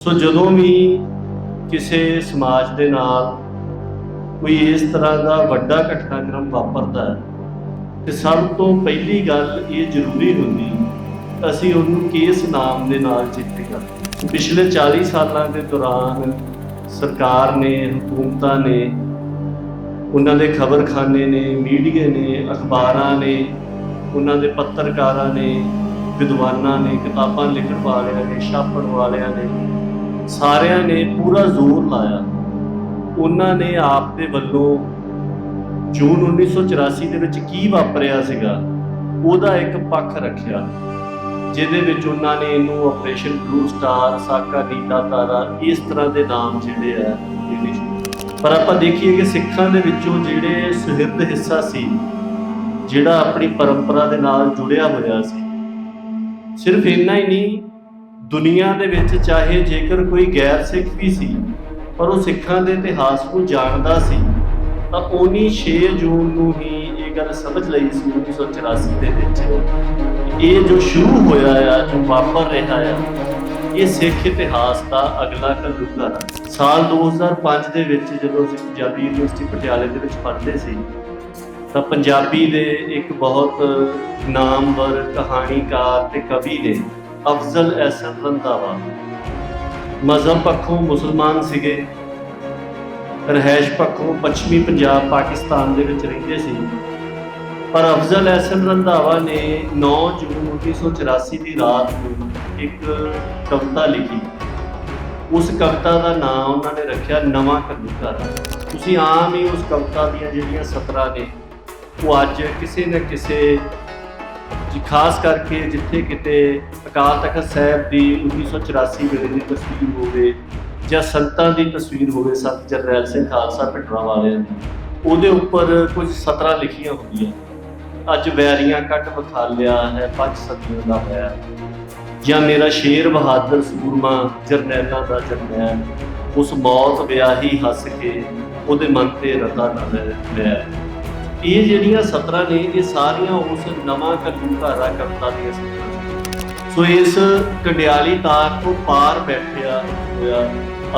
ਸੋ ਜਦੋਂ ਵੀ ਕਿਸੇ ਸਮਾਜ ਦੇ ਨਾਲ ਕੋਈ ਇਸ ਤਰ੍ਹਾਂ ਦਾ ਵੱਡਾ ਘਟਨਾਕ੍ਰਮ ਵਾਪਰਦਾ ਹੈ ਤੇ ਸਭ ਤੋਂ ਪਹਿਲੀ ਗੱਲ ਇਹ ਜ਼ਰੂਰੀ ਹੁੰਦੀ ਅਸੀਂ ਉਹਨੂੰ ਕਿਸ ਨਾਮ ਦੇ ਨਾਲ ਚਿੱਤੇ ਕਰਦੇ ਪਿਛਲੇ 40 ਸਾਲਾਂ ਦੇ ਦੌਰਾਨ ਸਰਕਾਰ ਨੇ, ਹਕੂਮਤਾਂ ਨੇ, ਉਹਨਾਂ ਦੇ ਖਬਰਖਾਨੇ ਨੇ, ਮੀਡੀਆ ਨੇ, ਅਖਬਾਰਾਂ ਨੇ, ਉਹਨਾਂ ਦੇ ਪੱਤਰਕਾਰਾਂ ਨੇ, ਵਿਦਵਾਨਾਂ ਨੇ, ਕਿਤਾਬਾਂ ਲਿਖਣ ਵਾਲਿਆਂ ਨੇ, ਛਾਪਣ ਵਾਲਿਆਂ ਨੇ ਸਾਰਿਆਂ ਨੇ ਪੂਰਾ ਜ਼ੋਰ ਲਾਇਆ। ਉਹਨਾਂ ਨੇ ਆਪ ਦੇ ਵੱਲੋਂ ਜੂਨ 1984 ਦੇ ਵਿੱਚ ਕੀ ਵਾਪਰਿਆ ਸੀਗਾ, ਉਹਦਾ ਇੱਕ ਪੱਖ ਰੱਖਿਆ, ਜਿਹਦੇ ਵਿੱਚ ਉਹਨਾਂ ਨੇ ਇਹਨੂੰ ਆਪਰੇਸ਼ਨ ਬਲੂ ਸਟਾਰ ਸਾਕਾ ਨੀਲਾ ਤਾਰਾ, ਇਸ ਤਰ੍ਹਾਂ ਦੇ ਨਾਮ ਜਿਹੜੇ ਆ ਦੇਣੇ ਪਰ ਆਪਾਂ ਦੇਖੀਏ ਕਿ ਸਿੱਖਾਂ ਦੇ ਵਿੱਚੋਂ ਜਿਹੜੇ ਸੁਹਿਰਦ ਹਿੱਸਾ ਸੀ, ਜਿਹੜਾ ਆਪਣੀ ਪਰੰਪਰਾ ਦੇ ਨਾਲ ਜੁੜਿਆ ਹੋਇਆ ਸੀ, ਸਿਰਫ ਇੰਨਾ ਹੀ ਨਹੀਂ ਦੁਨੀਆ ਦੇ ਵਿੱਚ ਚਾਹੇ ਜੇਕਰ ਕੋਈ ਗੈਰ ਸਿੱਖ ਵੀ ਸੀ, ਪਰ ਉਹ ਸਿੱਖਾਂ ਦੇ ਇਤਿਹਾਸ ਨੂੰ ਜਾਣਦਾ ਸੀ, ਤਾਂ ਉਹਨੀ 6 ਜੂਨ ਨੂੰ ਹੀ ਇਹ ਗੱਲ ਸਮਝ ਲਈ ਸੀ 1984 ਦੇ ਵਿੱਚ। ਇਹ ਜੋ ਸ਼ੁਰੂ ਹੋਇਆ ਆ, ਜੋ ਵਾਪਰ ਰਿਹਾ ਆ, ਇਹ ਸਿੱਖ ਇਤਿਹਾਸ ਦਾ ਅਗਲਾ ਕਲਯੁਗ ਹੈ ਸਾਲ 2005 ਦੇ ਵਿੱਚ ਜਦੋਂ ਅਸੀਂ ਪੰਜਾਬੀ ਯੂਨੀਵਰਸਿਟੀ ਪਟਿਆਲੇ ਦੇ ਵਿੱਚ ਪੜ੍ਹਦੇ ਸੀ, ਤਾਂ ਪੰਜਾਬੀ ਦੇ ਇੱਕ ਬਹੁਤ ਨਾਮਵਰ ਕਹਾਣੀਕਾਰ ਤੇ ਕਵੀ ਨੇ ਅਫਜ਼ਲ ਐਸਨ ਰੰਧਾਵਾ ਮਜ਼ਹਬ ਪੱਖੋਂ ਮੁਸਲਮਾਨ ਸੀਗੇ। ਰਹਿائش ਪੱਖੋਂ ਪੱਛਮੀ ਪੰਜਾਬ ਪਾਕਿਸਤਾਨ ਦੇ ਵਿੱਚ ਰਹਿੰਦੇ ਸੀ। ਪਰ ਅਫਜ਼ਲ ਐਸਨ ਰੰਧਾਵਾ ਨੇ 9 ਜੂਨ 1984 ਦੀ ਰਾਤ ਨੂੰ ਇੱਕ ਕਵਿਤਾ ਲਿਖੀ। ਉਸ ਕਵਿਤਾ ਦਾ ਨਾਮ ਉਹਨਾਂ ਨੇ ਰੱਖਿਆ ਨਵਾਂ ਕਵਿਤਾ ਤੁਸੀਂ ਆਮ ਹੀ ਉਸ ਕਵਿਤਾ ਦੀਆਂ ਜਿਹੜੀਆਂ ਸਤਰਾਂ ਨੇ, ਉਹ ਅੱਜ ਕਿਸੇ ਨਾ ਕਿਸੇ ਜੀ, ਖਾਸ ਕਰਕੇ ਜਿੱਥੇ ਕਿਤੇ ਅਕਾਲ ਤਖਤ ਸਾਹਿਬ ਦੀ 1984 ਵੇਲੇ ਦੀ ਤਸਵੀਰ ਹੋਵੇ ਜਾਂ ਸੰਤਾਂ ਦੀ ਤਸਵੀਰ ਹੋਵੇ, ਸੰਤ ਜਰਨੈਲ ਸਿੰਘ ਖਾਲਸਾ ਪਿੰਡਰਾ ਵਾਲਿਆਂ ਦੀ, ਉਹਦੇ ਉੱਪਰ ਕੁਝ ਸਤਰਾਂ ਲਿਖੀਆਂ ਹੁੰਦੀਆਂ। ਅੱਜ ਵੈਰੀਆਂ ਕੱਟ ਵਿਖਾਲਿਆ ਹੈ, ਪੰਜ ਸਦੀਆਂ ਦਾ ਹੋਇਆ ਜਾਂ ਮੇਰਾ ਸ਼ੇਰ ਬਹਾਦਰ ਸੂਰਮਾ ਜਰਨੈਲਾਂ ਦਾ ਜਰਨੈਲ, ਉਸ ਮੌਤ ਵਿਆਹੀ ਹੱਸ ਕੇ ਉਹਦੇ ਮਨ ਤੇ ਰਤਾ ਨਾ ਲਿਆ ਇਹ ਜਿਹੜੀਆਂ ਸਤਰਾਂ ਨੇ, ਇਹ ਸਾਰੀਆਂ ਉਸ ਨਵਾਂ ਕਲੂਕਾਰਾ ਕਵਿਤਾ ਦੀਆਂ ਸਤਰਾਂ ਸੋ ਇਸ ਕੰਡਿਆਲੀ ਤਾਰ ਤੋਂ ਪਾਰ ਬੈਠਿਆ ਹੋਇਆ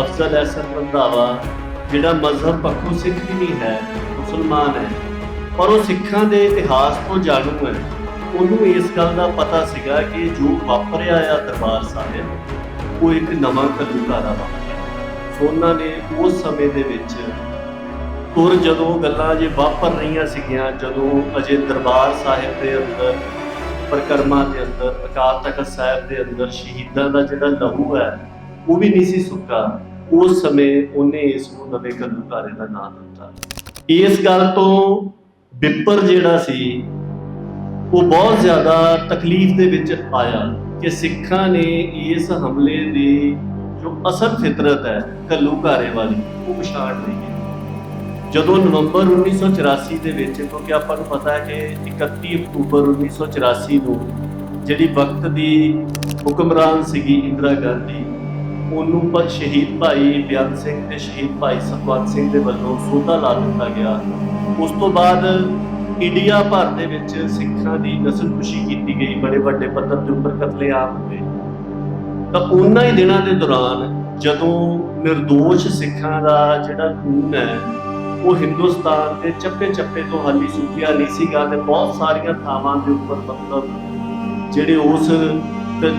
ਅਫਜ਼ਲ ਅਹਿਸਨ ਰੰਧਾਵਾ ਜਿਹੜਾ ਮਜ਼ਹਬ ਪੱਖੋਂ ਸਿੱਖ ਵੀ ਨਹੀਂ ਹੈ, ਮੁਸਲਮਾਨ ਹੈ, ਪਰ ਉਹ ਸਿੱਖਾਂ ਦੇ ਇਤਿਹਾਸ ਤੋਂ ਜਾਣੂ ਹੈ। ਉਹਨੂੰ ਇਸ ਗੱਲ ਦਾ ਪਤਾ ਸੀਗਾ ਕਿ ਜੋ ਵਾਪਰਿਆ ਆ ਦਰਬਾਰ ਸਾਹਿਬ, ਉਹ ਇੱਕ ਨਵਾਂ ਕਲੂਕਾਰਾ ਵਾਪਰਿਆ। ਸੋ ਉਹਨਾਂ ਨੇ ਉਸ ਸਮੇਂ ਦੇ ਵਿੱਚ ਔਰ ਜਦੋਂ ਗੱਲਾਂ ਜੇ ਵਾਪਰ ਰਹੀਆਂ ਸੀਗੀਆਂ, ਜਦੋਂ ਅਜੇ ਦਰਬਾਰ ਸਾਹਿਬ ਦੇ ਅੰਦਰ, ਪ੍ਰਕਰਮਾਂ ਦੇ ਅੰਦਰ, ਅਕਾਲ ਤਖਤ ਸਾਹਿਬ ਦੇ ਅੰਦਰ ਸ਼ਹੀਦਾਂ ਦਾ ਜਿਹੜਾ ਲਹੂ ਹੈ, ਉਹ ਵੀ ਨਹੀਂ ਸੀ ਸੁੱਕਾ। ਉਸ ਸਮੇਂ ਉਹਨੇ ਇਸ ਨੂੰ ਨਵੇਂ ਕਲੂਕਾਰੇ ਦਾ ਨਾਮ ਦਿੱਤਾ। ਇਸ ਗੱਲ ਤੋਂ ਵਿਪਰ ਜਿਹੜਾ ਸੀ, ਉਹ ਬਹੁਤ ਜ਼ਿਆਦਾ ਤਕਲੀਫ ਦੇ ਵਿੱਚ ਆਇਆ ਕਿ ਸਿੱਖਾਂ ਨੇ ਇਸ ਹਮਲੇ ਦੀ ਜੋ ਅਸਲ ਫਿਤਰਤ ਹੈ ਕਲੂਕਾਰੇ ਵਾਲੀ, ਉਹ ਪਛਾਣ ਲਈ ਹੈ। ਜਦੋਂ ਨਵੰਬਰ 1984 ਦੇ ਵਿੱਚ, ਕਿਉਂਕਿ ਆਪਾਂ ਨੂੰ ਪਤਾ ਹੈ ਕਿ 31 ਅਕਤੂਬਰ 1984 ਨੂੰ ਜਿਹੜੀ ਵਕਤ ਦੀ ਹੁਕਮਰਾਨ ਸੀਗੀ ਇੰਦਰਾ ਗਾਂਧੀ, ਉਹਨੂੰ ਪਰ ਸ਼ਹੀਦ ਭਾਈ ਬਿਆਨ ਸਿੰਘ ਤੇ ਸ਼ਹੀਦ ਭਾਈ ਸਤਵੰਤ ਸਿੰਘ ਦੇ ਵੱਲੋਂ ਸੋਧਾ ਲਾ ਦਿੱਤਾ ਗਿਆ। ਉਸ ਤੋਂ ਬਾਅਦ ਇੰਡੀਆ ਭਰ ਦੇ ਵਿੱਚ ਸਿੱਖਾਂ ਦੀ ਨਸਲਕੁਸ਼ੀ ਕੀਤੀ ਗਈ, ਬੜੇ ਵੱਡੇ ਪੱਧਰ ਦੇ ਉੱਪਰ ਕਤਲੇਆਮ ਹੋਏ। ਤਾਂ ਉਹਨਾਂ ਹੀ ਦਿਨਾਂ ਦੇ ਦੌਰਾਨ ਜਦੋਂ નિર્ਦੋਸ਼ ਸਿੱਖਾਂ ਦਾ ਜਿਹੜਾ ਖੂਨ ਹੈ ਉਹ ਹਿੰਦੁਸਤਾਨ ਦੇ ਚੱਪੇ ਚੱਪੇ ਤੋਂ ਹਾਲੀ ਸੁੱਕਿਆ ਨਹੀਂ ਸੀਗਾ ਤੇ ਬਹੁਤ ਸਾਰੀਆਂ ਥਾਵਾਂ ਦੇ ਉੱਪਰ ਮਤਲਬ ਜਿਹੜੇ ਉਸ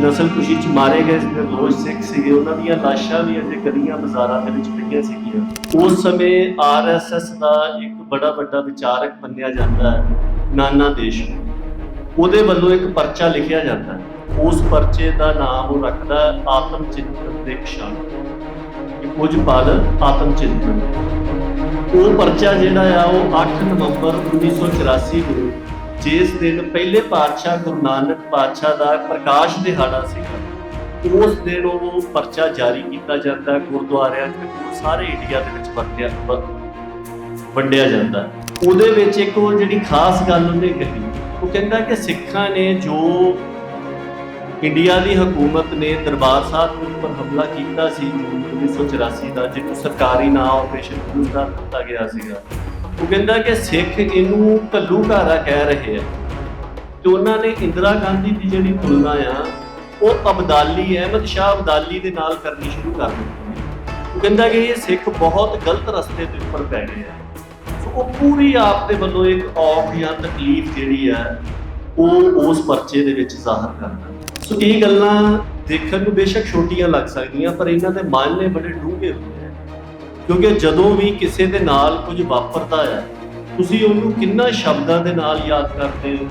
ਨਸਲ ਕੁਸ਼ੀ ਚ ਮਾਰੇ ਗਏ ਨਿਰਦੋਸ਼ ਸਿੱਖ ਸੀਗੇ। ਉਹਨਾਂ ਦੀਆਂ ਲਾਸ਼ਾਂ ਵੀ ਅਜੇ ਗਲੀਆਂ ਬਾਜ਼ਾਰਾਂ ਦੇ ਵਿੱਚ ਪਈਆਂ ਸੀਗੀਆਂ। ਉਸ ਸਮੇਂ ਆਰਐਸਐਸ ਦਾ ਇੱਕ ਬੜਾ ਵੱਡਾ ਵਿਚਾਰਕ ਮੰਨਿਆ ਜਾਂਦਾ ਹੈ, ਨਾਨਾ ਦੇਸ਼ਮੁਖ ਉਹਦੇ ਵੱਲੋਂ ਇੱਕ ਪਰਚਾ ਲਿਖਿਆ ਜਾਂਦਾ ਹੈ। ਉਸ ਪਰਚੇ ਦਾ ਨਾਮ ਉਹ ਰੱਖਦਾ ਹੈ ਆਤਮ ਚਿੰਤਨ ਦੇ ਪਛਾਣ। ਕਿ ਕੁਝ ਪਲ ਆਤਮ ਚਿੰਤਨ ਉਹ ਪਰਚਾ ਜਿਹੜਾ ਆ, ਉਹ 8 ਨਵੰਬਰ 1984 ਨੂੰ ਜਿਸ ਦਿਨ ਪਹਿਲੇ ਪਾਤਸ਼ਾਹ ਗੁਰੂ ਨਾਨਕ ਪਾਤਸ਼ਾਹ ਦਾ ਪ੍ਰਕਾਸ਼ ਦਿਹਾੜਾ ਸੀਗਾ, ਉਸ ਦਿਨ ਉਹ ਪਰਚਾ ਜਾਰੀ ਕੀਤਾ ਜਾਂਦਾ, ਗੁਰਦੁਆਰਿਆਂ 'ਚ ਸਾਰੇ ਇੰਡੀਆ ਦੇ ਵਿੱਚ ਵਰਤਿਆ ਵੰਡਿਆ ਜਾਂਦਾ। ਉਹਦੇ ਵਿੱਚ ਇੱਕ ਉਹ ਜਿਹੜੀ ਖਾਸ ਗੱਲ ਉਹਨੇ ਕਹੀ, ਉਹ ਕਹਿੰਦਾ ਕਿ ਸਿੱਖਾਂ ਨੇ ਜੋ ਇੰਡੀਆ ਦੀ ਹਕੂਮਤ ਨੇ ਦਰਬਾਰ ਸਾਹਿਬ ਦੇ ਉੱਪਰ ਹਮਲਾ ਕੀਤਾ ਸੀ ਜੂਨ 1984 ਦਾ ਜਿਹਨੂੰ ਸਰਕਾਰੀ ਨਾਮ ਆਪਰੇਸ਼ਨ ਬਲੂ ਦਾ ਦਿੱਤਾ ਗਿਆ ਸੀਗਾ। ਉਹ ਕਹਿੰਦਾ ਕਿ ਸਿੱਖ ਇਹਨੂੰ ਘੱਲੂਘਾਰਾ ਕਹਿ ਰਹੇ ਆ। ਤੇ ਉਹਨਾਂ ਨੇ ਇੰਦਰਾ ਗਾਂਧੀ ਦੀ ਜਿਹੜੀ ਤੁਲਨਾ ਆ, ਉਹ ਅਬਦਾਲੀ ਅਹਿਮਦ ਸ਼ਾਹ ਅਬਦਾਲੀ ਦੇ ਨਾਲ ਕਰਨੀ ਸ਼ੁਰੂ ਕਰ ਦਿੱਤੀ ਉਹ ਕਹਿੰਦਾ ਕਿ ਇਹ ਸਿੱਖ ਬਹੁਤ ਗਲਤ ਰਸਤੇ ਦੇ ਉੱਪਰ ਪੈ ਗਏ ਆ। ਸੋ ਉਹ ਪੂਰੀ ਆਪ ਦੇ ਵੱਲੋਂ ਇੱਕ ਔਖ ਜਾਂ ਤਕਲੀਫ ਜਿਹੜੀ ਆ, ਉਹ ਉਸ ਪਰਚੇ ਦੇ ਵਿੱਚ ਜ਼ਾਹਰ ਕਰਦਾ। ਸੋ ਇਹ ਗੱਲਾਂ ਦੇਖਣ ਨੂੰ ਬੇਸ਼ੱਕ ਛੋਟੀਆਂ ਲੱਗ ਸਕਦੀਆਂ, ਪਰ ਇਹਨਾਂ ਦੇ ਮਾਇਨੇ ਬੜੇ ਡੂੰਘੇ ਹੁੰਦੇ ਆ। ਕਿਉਂਕਿ ਜਦੋਂ ਵੀ ਕਿਸੇ ਦੇ ਨਾਲ ਕੁਝ ਵਾਪਰਦਾ ਆ, ਤੁਸੀਂ ਉਹਨੂੰ ਕਿੰਨਾ ਸ਼ਬਦਾਂ ਦੇ ਨਾਲ ਯਾਦ ਕਰਦੇ ਹੋ,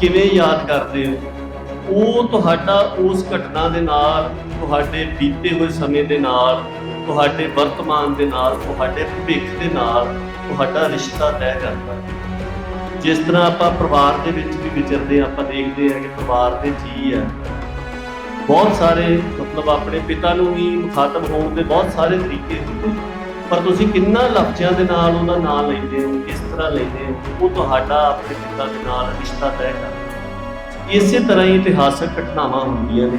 ਕਿਵੇਂ ਯਾਦ ਕਰਦੇ ਹੋ, ਉਹ ਤੁਹਾਡਾ ਉਸ ਘਟਨਾ ਦੇ ਨਾਲ, ਤੁਹਾਡੇ ਬੀਤੇ ਹੋਏ ਸਮੇਂ ਦੇ ਨਾਲ, ਤੁਹਾਡੇ ਵਰਤਮਾਨ ਦੇ ਨਾਲ, ਤੁਹਾਡੇ ਭਵਿੱਖ ਦੇ ਨਾਲ, ਤੁਹਾਡਾ ਰਿਸ਼ਤਾ ਤੈਅ ਕਰਦਾ ਹੈ। ਜਿਸ ਤਰ੍ਹਾਂ ਆਪਾਂ ਪਰਿਵਾਰ ਦੇ ਵਿੱਚ ਵੀ ਵਿਚਰਦੇ ਹਾਂ, ਆਪਾਂ ਦੇਖਦੇ ਹਾਂ ਕਿ ਪਰਿਵਾਰ ਦੇ ਜੀ ਆ ਬਹੁਤ ਸਾਰੇ ਮਤਲਬ ਆਪਣੇ ਪਿਤਾ ਨੂੰ ਵੀ ਮੁਖਾਤਬ ਹੋਣ ਦੇ ਬਹੁਤ ਸਾਰੇ ਤਰੀਕੇ ਹੁੰਦੇ। ਪਰ ਤੁਸੀਂ ਕਿੰਨਾ ਲਫ਼ਜ਼ਾਂ ਦੇ ਨਾਲ ਉਹਦਾ ਨਾਮ ਲੈਂਦੇ ਹੋ ਕਿਸ ਤਰ੍ਹਾਂ ਲੈਂਦੇ ਹੋ ਉਹ ਤੁਹਾਡਾ ਆਪਣੇ ਪਿਤਾ ਦੇ ਨਾਲ ਰਿਸ਼ਤਾ ਤੈਅ ਕਰਦਾ। ਇਸੇ ਤਰ੍ਹਾਂ ਹੀ ਇਤਿਹਾਸਕ ਘਟਨਾਵਾਂ ਹੁੰਦੀਆਂ ਨੇ।